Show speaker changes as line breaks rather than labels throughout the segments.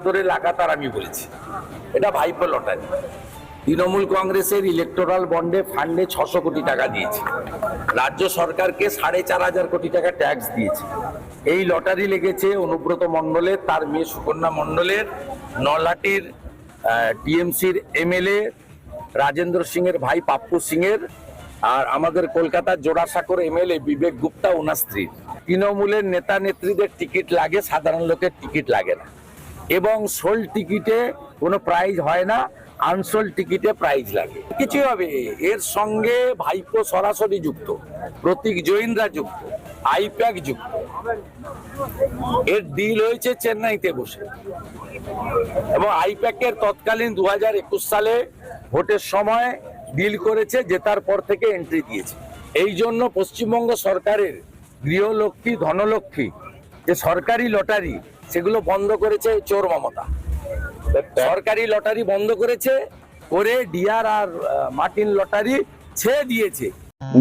ধরে লাগাতার আমি বলেছি। এটা ভাইপো লটারি। তৃণমূল কংগ্রেসের ইলেকটোরাল বন্ডে ফান্ডে ছশো কোটি টাকা দিয়েছে। রাজ্য সরকারকে সাড়ে চার হাজার কোটি টাকা ট্যাক্স দিয়েছে। এই লটারি লেগেছে অনুব্রত মণ্ডলের, তার মেয়ে সুকন্যা মণ্ডলের নলাটির টিএমসির এমএলএ, রাজেন্দ্র সিং এর ভাই পাপ্পু সিং এর আর আমাদের কলকাতার জোড়াসাঁকর এমএলএ বিবেক গুপ্তা, ওনার স্ত্রীর। তৃণমূলের নেতা নেত্রীদের টিকিট লাগে, সাধারণ লোকের টিকিট লাগে না। এবং সোল টিকিটে কোনো প্রাইজ হয় না, আনসোল টিকিটে প্রাইজ লাগে। কিছু হবে এর সঙ্গে ভাইপো সরাসরি যুক্ত, প্রতীক জৈনরা যুক্ত, আইপ্যাক যুক্ত। এর ডিল হয়েছে চেন্নাইতে বসে। এবং আইপ্যাকের তৎকালীন দু হাজার একুশ সালে ভোটের সময় ডিল করেছে, জেতার পর থেকে এন্ট্রি দিয়েছে। এই জন্য পশ্চিমবঙ্গ সরকারের গৃহলক্ষ্মী, ধনলক্ষ্মী যে সরকারি লটারি সেগুলো বন্ধ করেছে চোর মমতা। সরকারি লটারি বন্ধ করেছে, করে ডিআর আর মার্টিন লটারি ছেড়ে দিয়েছে।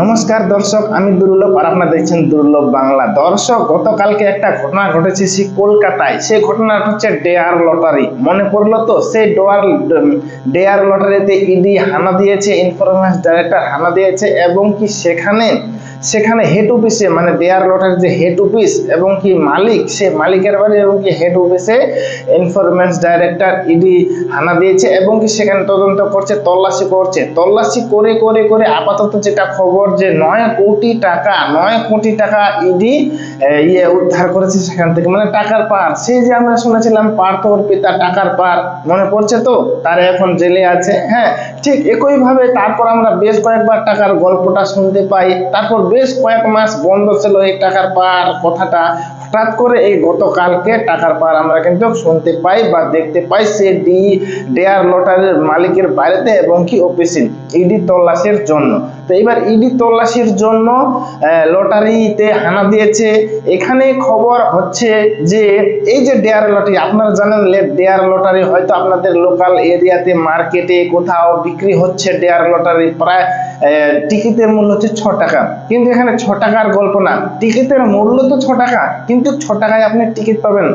নমস্কার দর্শক, আমি দুর্লভ আর আপনারা দেখছেন দুর্লভ বাংলা। দর্শক, গতকালকে একটা ঘটনা ঘটেছে সেই কলকাতায়। সেই ঘটনাটা হচ্ছে ডেয়ার লটারি। মনে পড়ল তো সেই ডোয়ার, ডেয়ার লটারিতে ইডি হানা দিয়েছে ইনফরমেন্স ডাইরেক্টর হানা দিয়েছে, এবং কি সেখানে সেখানে হেড অফিসে মানে দেয়ার লটার যে হেড অফিস এবং কি মালিক, সে মালিকের বাড়ি এবং কি হেড অফিসে ইনফরমেন্স ডাইরেক্টর ইডি হানা দিয়েছে এবং কি সেখানে তদন্ত করছে, তল্লাশি করছে। তল্লাশি করে করে করে আপাতত যেটা খবর যে নয় কোটি টাকা, নয় কোটি টাকা ইডি ইয়ে উদ্ধার করেছে সেখান থেকে। মানে টাকার পার। সেই যে আমরা শুনেছিলাম, পার্থ পিতা টাকার পার মনে পড়ছে তো? তারা এখন জেলে আছে। হ্যাঁ ঠিক একইভাবে তারপর আমরা বেশ কয়েকবার টাকার গল্পটা শুনতে পাই। তারপর বেশ কয়েক মাস বন্ধ ছিল এই টাকার পার কথাটা। হঠাৎ করে এই গতকালকে টাকার পার আমরা কিন্তু শুনতে পাই বা দেখতে পাই সে ডি, ডেয়ার লটারির মালিকের বাড়িতে এবং কি অফিসে ইডি তল্লাশের জন্য। তো এবার ইডি তল্লাশির জন্য লটারিতে হানা দিয়েছে। এখানে খবর হচ্ছে যে, এই যে ডেয়ার লটারি, আপনারা জানেন ডেয়ার লটারি হয়তো আপনাদের লোকাল এরিয়াতে মার্কেটে কোথাও বিক্রি হচ্ছে ডেয়ার লটারি, প্রায় টিকিটের মূল্য হচ্ছে ছ টাকা। কিন্তু এখানে ছ টাকার গল্প না। টিকিটের মূল্য তো ছ টাকা, কিন্তু ছ টাকায় আপনি টিকিট পাবেন।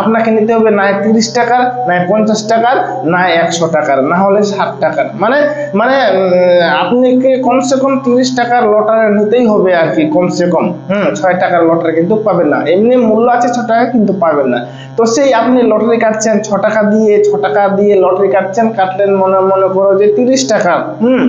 আপনাকে নিতে হবে না তিরিশ টাকার, না পঞ্চাশ টাকার, না একশো টাকার, না হলে ষাট টাকার। মানে মানে আপনাকে কমসে কম তিরিশ টাকার লটারি নিতেই হবে আর কি, কমসে কম। হুম, ছয় টাকার লটারি কিন্তু পাবেন না। এমনি মূল্য আছে ছ টাকা কিন্তু পাবেন না। তো সেই আপনি লটারি কাটছেন, ছ টাকা দিয়ে, ছ টাকা দিয়ে লটারি কাটছেন, কাটলেন মনে মনে করো যে তিরিশ টাকা হুম,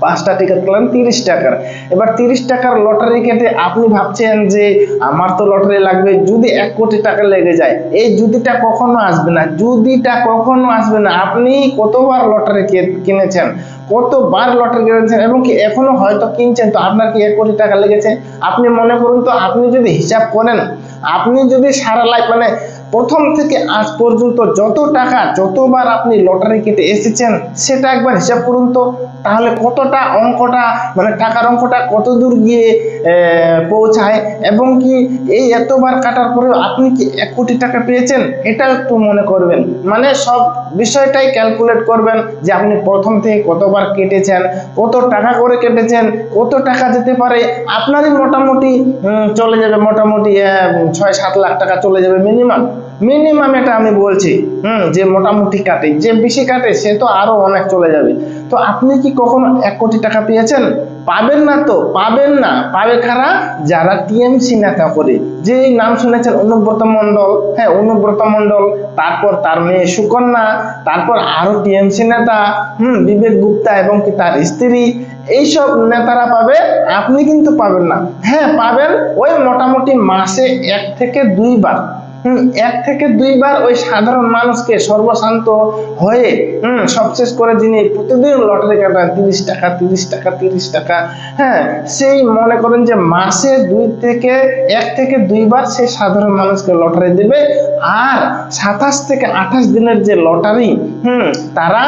পাঁচটা টিকিট পেলাম তিরিশ টাকার। এবার তিরিশ টাকার লটারি কেটে আপনি ভাবছেন যে আমার তো লটারি লাগবে, যদি এক কোটি টাকা লেগে যায়, এই যুদিটা কখনো আসবে না যুদিটা কখনো আসবে না। আপনি কতবার লটারি কিনেছেন? কতবার লটারি কিনেছেন এবং কি এখনও হয়তো কিনছেন? তো আপনার কি এক কোটি টাকা লেগেছে? আপনি মনে করুন তো, আপনি যদি হিসাব করেন, আপনি যদি সারা লাইফ মানে প্রথম থেকে আজ পর্যন্ত যত টাকা যতবার আপনি লটারি কেটে এসেছেন, সেটা একবার হিসাব করুন তো। তাহলে কতটা অঙ্কটা মানে টাকার অঙ্কটা কত দূর গিয়ে পৌঁছায়? এবং কি এই এতবার কাটার পরেও আপনি কি এক কোটি টাকা পেয়েছেন? এটা একটু মনে করবেন। মানে সব বিষয়টাই ক্যালকুলেট করবেন যে আপনি প্রথম থেকে কতবার কেটেছেন, কত টাকা করে কেটেছেন, কত টাকা যেতে পারে। আপনারই মোটামুটি চলে যাবে মোটামুটি ছয় সাত লাখ টাকা চলে যাবে মিনিমাম মিনিমাম এটা আমি বলছি, হুম, যে মোটামুটি কাটে, যে বেশি কাটে, সে তো আরও অনেক চলে যাবে। তো আপনি কি কখনো এক কোটি টাকা পেয়েছেন? পাবেন না তো, পাবেন না। পাবে কারা? যারা টিএমসি নেতা করে। যে নাম শুনেছেন, অনুব্রত মণ্ডল। হ্যাঁ অনুব্রত মণ্ডল, তারপর তার মেয়ে সুকন্যা, তারপর আরও টিএমসি নেতা, হুম, বিবেক গুপ্তা এবং কি তার স্ত্রী। এইসব নেতারা পাবে, আপনি কিন্তু পাবেন না। হ্যাঁ পাবেন ওই মোটামুটি মাসে এক থেকে দুইবার। এক থেকে দুইবার ওই সাধারণ মানুষকে সর্বশান্ত হয়ে, হম, সবশেষ করে যিনি প্রতিদিন লটারি কাটান তিরিশ টাকা তিরিশ টাকা তিরিশ টাকা হ্যাঁ সেই মনে করেন যে মাসে দুই থেকে, এক থেকে দুইবার সেই সাধারণ মানুষকে লটারি দেবে। আর সাতাশ থেকে আঠাশ দিনের যে লটারি, হম, তারা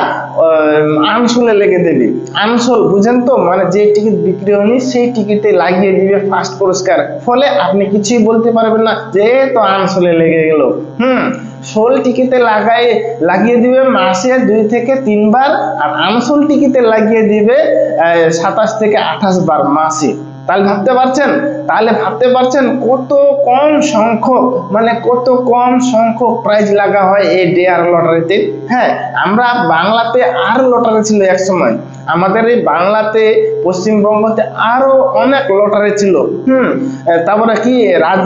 আনসোলে লেগে দেবে। আনসোল, বুঝেন তো? মানে যে টিকিট বিক্রি হয়নি, সেই টিকিটে লাগিয়ে দিবে ফার্স্ট পুরস্কার। ফলে আপনি কিছুই বলতে পারবেন না যে তো আনসোলে লেগে গেল। হুম, সোল টিকিটে লাগাই, লাগিয়ে দিবে মাসে দুই থেকে তিনবার, আর আনসোল টিকিটে লাগিয়ে দিবে সাতাশ থেকে আঠাশ বার মাসে। তাহলে ভাবতে পারছেন? তাহলে ভাবতে পারছেন কত কম সংখ্যক মানে কত কম সংখ্যক প্রাইজ লাগা হয় এই ডেয়ার লটারিতে হ্যাঁ আমরা বাংলাতে আর লটারি ছিল এক সময়। আমাদের এই বাংলাতে, পশ্চিমবঙ্গতে আরও অনেক লটারি ছিল। হুম তারপরে কি, রাজ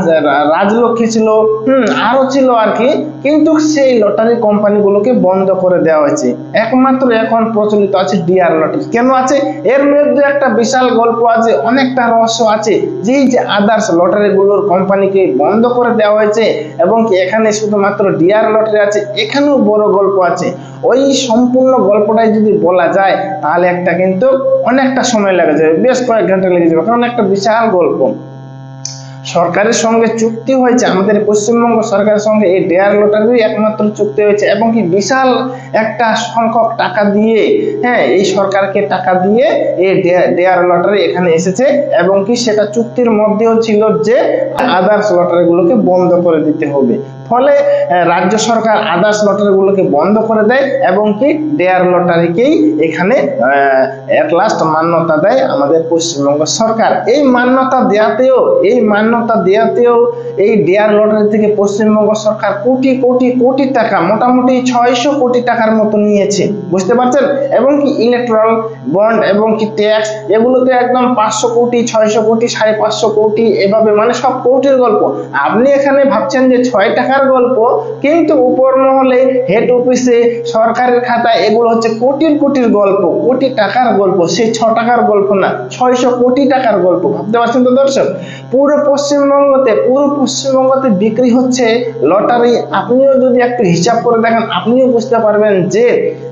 রাজলক্ষ্মী ছিল। হুম, আরও ছিল আর কি। কিন্তু সেই লটারি কোম্পানিগুলোকে বন্ধ করে দেওয়া হয়েছে। একমাত্র এখন প্রচলিত আছে ডিআর লটারি। কেন আছে? এর মধ্যে একটা বিশাল গল্প আছে, অনেকটা রহস্য আছে। যে এই যে আদার্স লটারিগুলোর কোম্পানিকে বন্ধ করে দেওয়া হয়েছে, এবং এখানে শুধুমাত্র ডিআর লটারি আছে, এখানেও বড় গল্প আছে। ওই সম্পূর্ণ গল্পটাই যদি বলা যায়, তাহলে একটা কিন্তু অনেকটা সময় লেগে যাবে, বেশ কয়েক ঘণ্টা লেগে যাবে, কারণ একটা বিশাল গল্প। সরকারের সঙ্গে চুক্তি হয়েছে, আমাদের পশ্চিমবঙ্গ সরকারের সঙ্গে এই ডেয়ার লটারি একমাত্র চুক্তি হয়েছে, এবং কি বিশাল একটা সংখ্যক টাকা দিয়ে হ্যাঁ এই সরকারকে টাকা দিয়ে এই ডেয়ার লটারি এখানে এসেছে, এবং কি সেটা চুক্তির মধ্যেও ছিল যে আদার্স লটারিগুলোকে বন্ধ করে দিতে হবে। ফলে রাজ্য সরকার আদার্স লটারিগুলোকে বন্ধ করে দেয় এবং কি ডেয়ার লটারিকেই এখানে এট লাস্ট মান্যতা দেয় আমাদের পশ্চিমবঙ্গ সরকার। এই মান্যতা দেওয়াতেও এই মান্যতা দেওয়াতেও এই ডেয়ার লটারি থেকে পশ্চিমবঙ্গ সরকার কোটি কোটি কোটি টাকা, মোটামুটি ছয়শো কোটি টাকার মতো নিয়েছে। বুঝতে পারছেন? এবং কি ইলেকট্রাল বন্ড এবং কি ট্যাক্স এগুলোতে একদম পাঁচশো কোটি, ছয়শো কোটি, সাড়ে পাঁচশো কোটি, এভাবে মানে সব কোটির গল্প। আপনি এখানে ভাবছেন যে ছয় টাকার গল্প কিন্তু উপর মহলে হেড অফিসে সরকারের খাতায় এগুলো হচ্ছে কোটির কোটির গল্প, কোটি টাকার গল্প সেই ছ টাকার গল্প না, ছয়শো কোটি টাকার গল্প, ভাবতে পারছেন তো দর্শক? পুরো পশ্চিমবঙ্গতে পুরো পশ্চিমবঙ্গতে বিক্রি হচ্ছে লটারি আপনিও যদি একটু হিসাব করে দেখেন, আপনিও বুঝতে পারবেন যে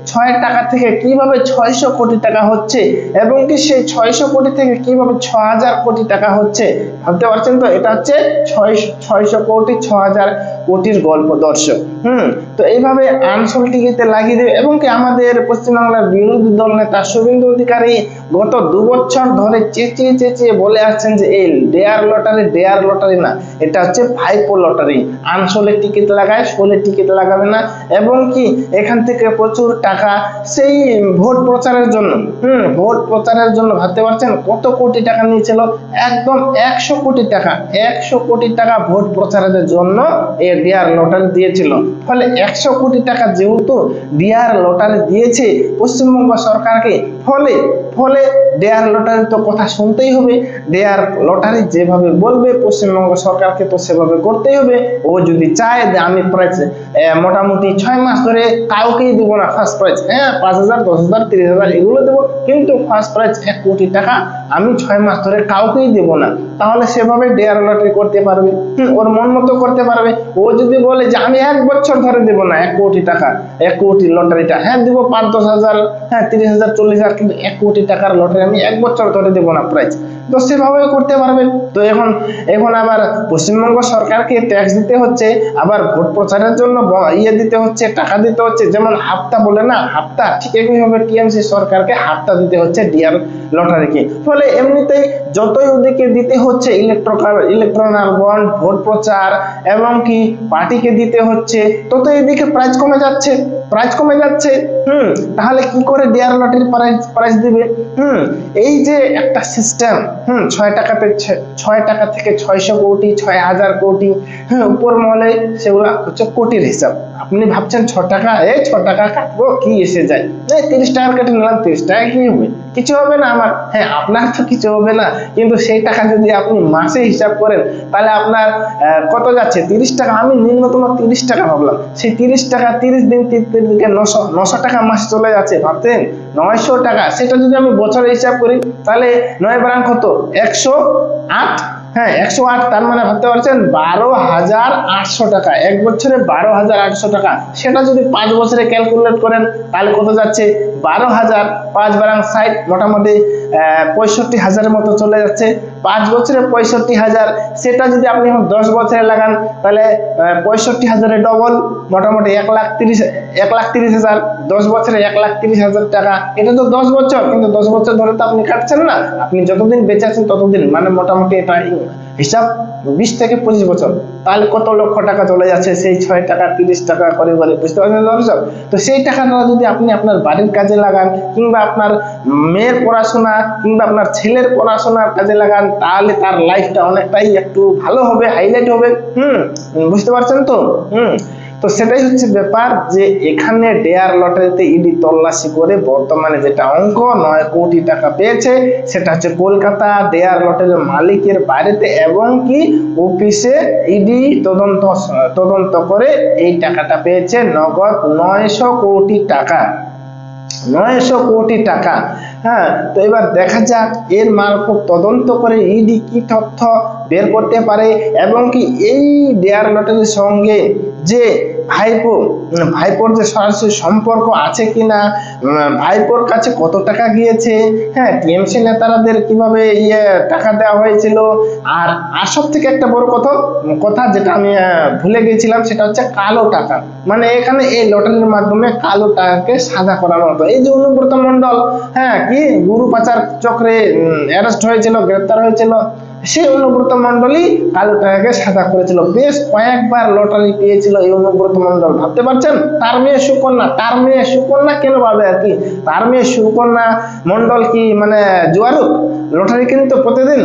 ছয় টাকা থেকে কীভাবে ছয়শো কোটি টাকা হচ্ছে এবং কি সেই ছয়শো কোটি থেকে কীভাবে ছ হাজার কোটি টাকা হচ্ছে ভাবতে পারছেন তো? এটা হচ্ছে ছয়, ছয়শো কোটি ছ হাজার কোটির গল্প দর্শক। হুম, তো এইভাবে আনসোল টিকিতে লাগিয়ে দেবে এবং কি আমাদের পশ্চিমবাংলার বিরোধী দল নেতা শুভেন্দু অধিকারী গত দু বছর ধরে চেঁচিয়ে চেঁচিয়ে বলে আসছেন যে, এই ডেয়ার লটারি ডেয়ার লটারি না, এটা হচ্ছে ভাইপো লটারি। আনসোলে টিকিট লাগায় সোলে টিকিট লাগাবে না। এবং কি, এখান থেকে প্রচুর টাকা সেই ভোট প্রচারের জন্য, হুম, ভোট প্রচারের জন্য ভাবতে পারছেন? কত কোটি টাকা নিয়েছিল? একদম একশো কোটি টাকা, একশো কোটি টাকা ভোট প্রচারের জন্য এই ডিয়ার লটারি দিয়েছিল। ফলে একশো কোটি টাকা যেহেতু ডিয়ার লটারি দিয়েছে, পশ্চিমবঙ্গ সরকারকে ফলে ফলে ডেয়ার লটারি তো কথা শুনতেই হবে। ডেয়ার লটারি যেভাবে বলবে, পশ্চিমবঙ্গ সরকারকে তো সেভাবে করতেই হবে। ও যদি চায়, যে আমি প্রাইস মোটামুটি ছয় মাস ধরে কাউকেই দেবো না ফার্স্ট প্রাইজ হ্যাঁ পাঁচ হাজার, দশ হাজার, তিরিশ হাজার এগুলো দেবো, কিন্তু ফার্স্ট প্রাইজ এক কোটি টাকা আমি ছয় মাস ধরে কাউকেই দেবো না। তাহলে সেভাবে ডেয়ার লটারি করতে পারবে ওর মন মতো করতে পারবে। ও যদি বলে যে আমি এক বছর ধরে দেবো না, এক কোটি টাকা, এক কোটি লটারিটা হ্যাঁ দেবো পাঁচ, দশ হাজার হ্যাঁ তিরিশ হাজার, চল্লিশ হাজার কিন্তু এক কোটি টাকার লটারি, আমি এক বছর ধরে দেবো না প্রাইজ তো সেভাবে করতে পারবে। তো এখন এখন আবার পশ্চিমবঙ্গ সরকারকে ট্যাক্স দিতে হচ্ছে, আবার ভোট প্রচারের জন্য ইয়ে দিতে হচ্ছে, টাকা দিতে হচ্ছে। যেমন হাফতা বলে না হাফতা ঠিক একইভাবে টিএমসি সরকারকে হাফতা দিতে হচ্ছে ডিআর লটারিকে। ফলে এমনিতেই যতই ওদিকে দিতে হচ্ছে ইলেকট্রিক্যাল ইলেকট্রনাল বন্ড ভোট প্রচার এবং কি পার্টিকে দিতে হচ্ছে তত এদিকে প্রাইস কমে যাচ্ছে প্রাইস কমে যাচ্ছে। হুম, তাহলে কি করে ডিআর লটারি প্রাইস প্রাইস দিবে, হুম, এই যে একটা সিস্টেম হুম, ছয় টাকাতে ছ- ছয় টাকা থেকে ছয়শো কোটি, ছয় হাজার কোটি হ্যাঁ উপর মহলে সেগুলো হচ্ছে কোটির হিসাব। আপনি ভাবছেন ছ টাকা এই ছ টাকা কাটবো, কি এসে যায়? এই তিরিশ টাকার কেটে নিলাম, তিরিশ টাকা কি হবে? কিছু হবে না আমার। হ্যাঁ আপনার তো কিছু হবে না, কিন্তু সেই টাকা যদি আপনি মাসে হিসাব করেন, তাহলে আপনার কত যাচ্ছে? তিরিশ টাকা, আমি ন্যূনতম তিরিশ টাকা ভাবলাম। সেই তিরিশ টাকা, তিরিশ দিন তিরিশ নশো নশো টাকা মাস চলে যাচ্ছে ভাবতেন নয়শো টাকা, সেটা যদি আমি বছরে হিসাব করি, তাহলে নয় বারাং কত? একশো আট হ্যাঁ একশো আট, তার মানে ভাবতে পারছেন বারো হাজার আটশো টাকা। এক বছরে বারো হাজার আটশো টাকা। সেটা যদি পাঁচ বছরে ক্যালকুলেট করেন, তাহলে কত যাচ্ছে? বারো হাজার পাঁচ বারাং ষাট, মোটামুটি পঁয়ষট্টি হাজারের মতো চলে যাচ্ছে। পাঁচ বছরে পঁয়ষট্টি হাজার, সেটা যদি আপনি এখন দশ বছরে লাগান, তাহলে পঁয়ষট্টি হাজারে ডবল মোটামুটি এক লাখ তিরিশ, এক লাখ তিরিশ হাজার, দশ বছরে এক লাখ তিরিশ হাজার টাকা। এটা তো দশ বছর, কিন্তু দশ বছর ধরে তো আপনি কাটছেন না। আপনি যতদিন বেঁচে আছেন, ততদিন। মানে মোটামুটি এটা হিসাব বিশ থেকে পঁচিশ বছর। তাহলে কত লক্ষ টাকা চলে যাচ্ছে? সেই ছয় টাকা, তিরিশ টাকা করে বলে বুঝতে পারছেন তো সেই টাকাটা যদি আপনি আপনার বাড়ির কাজে লাগান কিংবা আপনার মেয়ের পড়াশোনা কিংবা আপনার ছেলের পড়াশোনার কাজে লাগান, তাহলে তার লাইফটা অনেকটাই একটু ভালো হবে হাইলাইট হবে। হুম, বুঝতে পারছেন তো? হুম। তো সেটাই হচ্ছে ব্যাপার যে এখানে ডেয়ার লটারিতে ইডি তল্লাশি করে বর্তমানে যেটা অঙ্ক নয় কোটি টাকা পেয়েছে, সেটা হচ্ছে কলকাতা ডেয়ার লটারির মালিকের বাড়িতে এবং কি অফিসে ইডি তদন্ত তদন্ত করে এই টাকাটা পেয়েছে। নগদ নয়শো কোটি টাকা, নয়শো কোটি টাকা। হ্যাঁ তো এবার দেখা যাক এর মারফত তদন্ত করে ইডি কি তথ্য বের করতে পারে এবং কি এই ডেয়ার লটারির সঙ্গে যে ভাইপো ভাইপোর যে সরাসরি সম্পর্ক আছে কিনা উম, ভাইপোর কাছে কত টাকা গিয়েছে হ্যাঁ টিএমসি নেতারাদের কীভাবে ইয়ে টাকা দেওয়া হয়েছিল? আর আর সব থেকে একটা বড় কথা কথা যেটা আমি ভুলে গেছিলাম সেটা হচ্ছে কালো টাকা। মানে এখানে এই লটারির মাধ্যমে কালো টাকাকে সাদা করানো হতো এই যে অনুব্রত মন্ডল হ্যাঁ কি? গুরু পাচার চক্রে অ্যারেস্ট হয়েছিল গ্রেপ্তার হয়েছিল। সেই অনুব্রত মন্ডলই কালো টাকাকে সাদা করেছিল। বেশ কয়েকবার লটারি পেয়েছিল এই অনুব্রত মন্ডল ভাবতে পারছেন? তার মেয়ে সুকন্যা, তার মেয়ে সুকন্যা কেন পাবে আর কি? তার মেয়ে সুকন্যা মন্ডল কি মানে জুয়ারুক লটারি কিন্তু প্রতিদিন?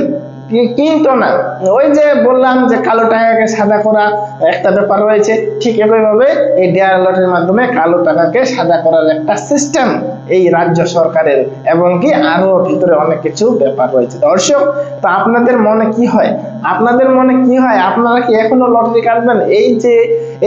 কিন্তু না? ওই যে বললাম যে কালো টাকাকে সাদা করা একটা ব্যাপার রয়েছে। ঠিক একইভাবে এই ডেয়ার লটারির মাধ্যমে কালো টাকাকে সাদা করার একটা সিস্টেম এই রাজ্য সরকারের এবং কি আরও ভিতরে অনেক কিছু ব্যাপার রয়েছে। দর্শক, তো আপনাদের মনে কি হয়? আপনাদের মনে কি হয়? আপনারা কি এখনও লটারি কাটবেন? এই যে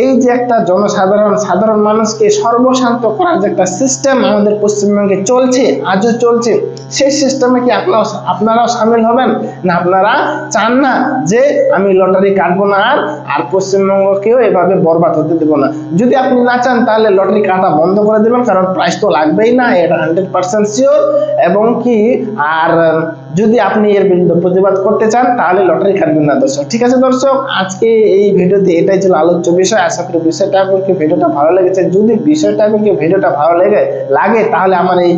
এই যে একটা জনসাধারণ, সাধারণ মানুষকে সর্বশান্ত করার যে একটা সিস্টেম আমাদের পশ্চিমবঙ্গে চলছে, আজও চলছে সেই সিস্টেমে কি আপনারা আপনারাও সামিল হবেন? না, আপনারা চান না যে আমি লটারি কাটবো না আর আর পশ্চিমবঙ্গকেও এভাবে বরবাদ হতে দেবো না। যদি আপনি না চান, তাহলে লটারি কাটা বন্ধ করে দেবেন, কারণ প্রাইস তো লাগবেই না, এটা হান্ড্রেড পার্সেন্ট শিওর এবং কি, আর যদি আপনি এর বিরুদ্ধে প্রতিবাদ করতে চান, তাহলে লটারি কাটবেন না, দর্শক। ঠিক আছে, দর্শক? আজকে এই ভিডিওতে এটাই ছিল আলোচ্য বিষয়। আশা করি বিষয়টা আপনাকে ভিডিওটা ভালো লেগেছে? যদি বিষয়টা আপনাকে ভিডিওটা ভালো লেগে লাগে, তাহলে আমার এই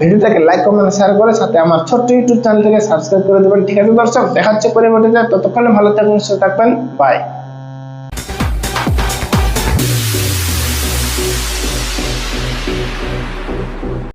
ভিডিওটাকে লাইক কমেন্ট শেয়ার করে সাথে আমার ছোট্ট ইউটিউব চ্যানেলটাকে সাবস্ক্রাইব করে দেবেন। ঠিক আছে, দর্শক? দেখাচ্ছে পরিবর্তে ততক্ষণে ভালো থাকবেন, সুস্থ থাকবেন। বাই